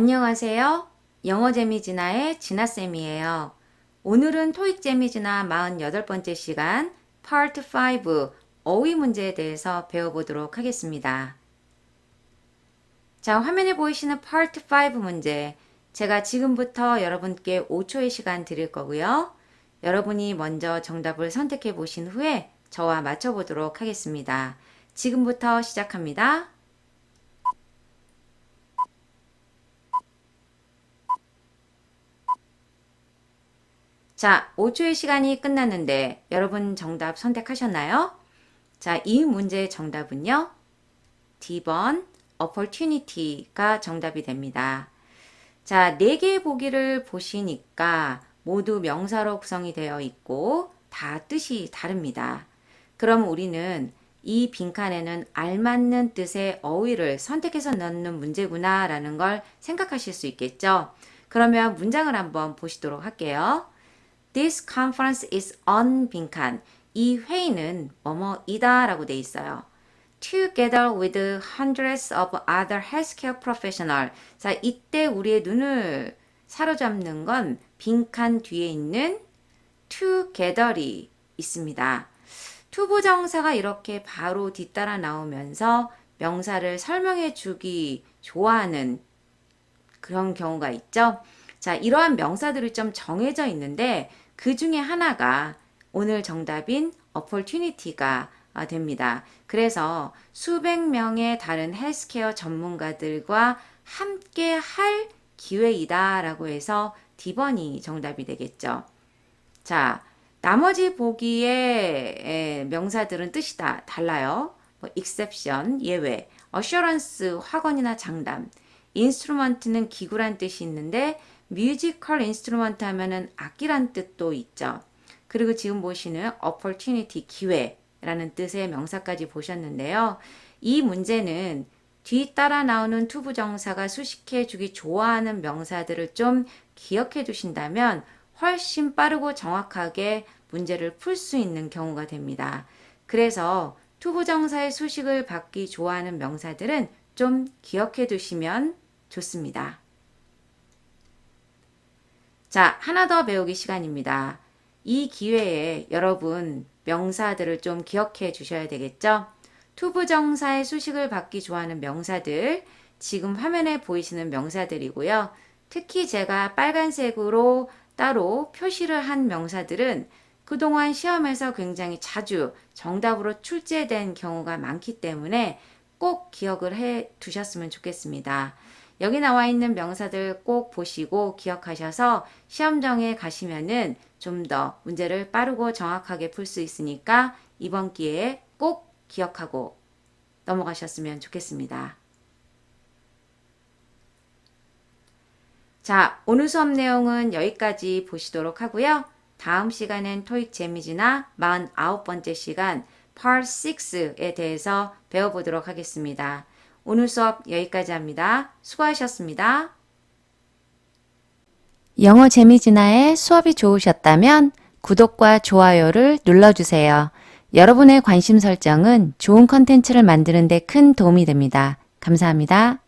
안녕하세요. 영어 재미진아의 진아쌤이에요. 오늘은 토익 재미진아 48번째 시간 Part 5 어휘 문제에 대해서 배워보도록 하겠습니다. 자, 화면에 보이시는 Part 5 문제. 제가 지금부터 여러분께 5초의 시간 드릴 거고요. 여러분이 먼저 정답을 선택해 보신 후에 저와 맞춰보도록 하겠습니다. 지금부터 시작합니다. 자, 5초의 시간이 끝났는데 여러분 정답 선택하셨나요? 자, 이 문제의 정답은요. D번 opportunity가 정답이 됩니다. 자, 네 개의 보기를 보시니까 모두 명사로 구성이 되어 있고 다 뜻이 다릅니다. 그럼 우리는 이 빈칸에는 알맞는 뜻의 어휘를 선택해서 넣는 문제구나 라는 걸 생각하실 수 있겠죠? 그러면 문장을 한번 보시도록 할게요. This conference is on 빈칸. 이 회의는 뭐뭐이다 라고 돼 있어요. Together with hundreds of other healthcare professional. 자, 이때 우리의 눈을 사로잡는 건 빈칸 뒤에 있는 together이 있습니다. 투부정사가 이렇게 바로 뒤따라 나오면서 명사를 설명해 주기 좋아하는 그런 경우가 있죠. 자, 이러한 명사들이 좀 정해져 있는데 그 중에 하나가 오늘 정답인 opportunity가 아, 됩니다. 그래서 수백 명의 다른 헬스케어 전문가들과 함께 할 기회이다 라고 해서 D번이 정답이 되겠죠. 자, 나머지 보기의 명사들은 뜻이 다 달라요. 뭐 exception, 예외, assurance, 확언이나 장담, instrument는 기구란 뜻이 있는데 musical instrument 하면은 악기란 뜻도 있죠. 그리고 지금 보시는 opportunity, 기회라는 뜻의 명사까지 보셨는데요. 이 문제는 뒤따라 나오는 투부정사가 수식해 주기 좋아하는 명사들을 좀 기억해 두신다면 훨씬 빠르고 정확하게 문제를 풀 수 있는 경우가 됩니다. 그래서 투부정사의 수식을 받기 좋아하는 명사들은 좀 기억해 두시면 좋습니다. 자, 하나 더 배우기 시간입니다. 이 기회에 여러분 명사들을 좀 기억해 주셔야 되겠죠? 투부정사의 수식을 받기 좋아하는 명사들, 지금 화면에 보이시는 명사들이고요. 특히 제가 빨간색으로 따로 표시를 한 명사들은 그동안 시험에서 굉장히 자주 정답으로 출제된 경우가 많기 때문에 꼭 기억을 해 두셨으면 좋겠습니다. 여기 나와 있는 명사들 꼭 보시고 기억하셔서 시험정에 가시면은 좀 더 문제를 빠르고 정확하게 풀 수 있으니까 이번 기회에 꼭 기억하고 넘어가셨으면 좋겠습니다. 자, 오늘 수업 내용은 여기까지 보시도록 하고요. 다음 시간엔 토익 재미지나 49번째 시간 Part 6에 대해서 배워보도록 하겠습니다. 오늘 수업 여기까지 합니다. 수고하셨습니다. 영어 재미지나의 수업이 좋으셨다면 구독과 좋아요를 눌러주세요. 여러분의 관심 설정은 좋은 컨텐츠를 만드는 데 큰 도움이 됩니다. 감사합니다.